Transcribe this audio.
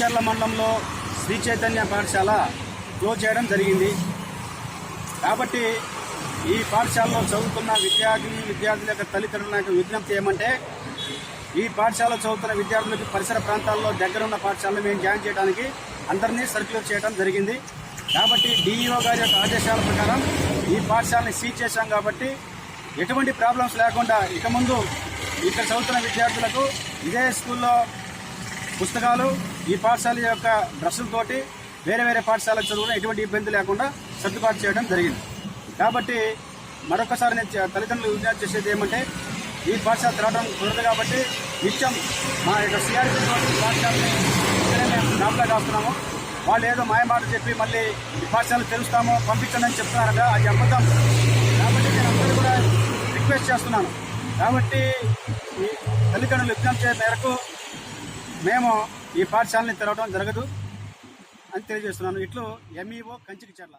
కంచికిచర్ల మండలంలో శ్రీ చైతన్య పాఠశాల క్లోజ్ చేయడం జరిగింది. కాబట్టి ఈ పాఠశాలలో చదువుతున్న విద్యార్థిని విద్యార్థుల యొక్క తల్లిదండ్రుల యొక్క విజ్ఞప్తి ఏమంటే ఈ పాఠశాల చదువుతున్న విద్యార్థులకు పరిసర ప్రాంతాల్లో దగ్గరున్న పాఠశాలలో మేము జాయిన్ చేయడానికి అందరినీ సర్క్యులర్ చేయడం జరిగింది. కాబట్టి డిఈఓ గారి యొక్క ఆదేశాల ప్రకారం ఈ పాఠశాలని సీజ్ చేశాం కాబట్టి ఎటువంటి ప్రాబ్లమ్స్ లేకుండా ఇక ముందు ఇక్కడ చదువుతున్న విద్యార్థులకు ఇదే స్కూల్లో పుస్తకాలు ఈ పాఠశాల యొక్క డ్రెస్సులతోటి వేరే వేరే పాఠశాలకు చదువుకున్న ఎటువంటి ఇబ్బంది లేకుండా సర్దుబాటు చేయడం జరిగింది. కాబట్టి మరొకసారి నేను తల్లిదండ్రులు విజ్ఞప్తి చేసేది ఏమంటే ఈ పాఠశాల తిరగడం కుదరదు కాబట్టి నిత్యం మా యొక్క సిఆర్పీ పాఠశాలని ఇక్కడే మేము దాంట్లో కాస్తున్నాము వాళ్ళు ఏదో మాయమాట చెప్పి మళ్ళీ ఈ పాఠశాల తెలుస్తాము పంపించండి అని చెప్తున్నారట అది అబద్ధం. కాబట్టి నేను అందరూ కూడా రిక్వెస్ట్ చేస్తున్నాను. కాబట్టి ఈ తల్లిదండ్రులు విజ్ఞప్తి చేసే మేరకు మేము ఈ పాఠశాలని తెరవడం జరగదు అని తెలియజేస్తున్నాను. ఇట్లు ఎంఈఓ కంచికి చెర్ల.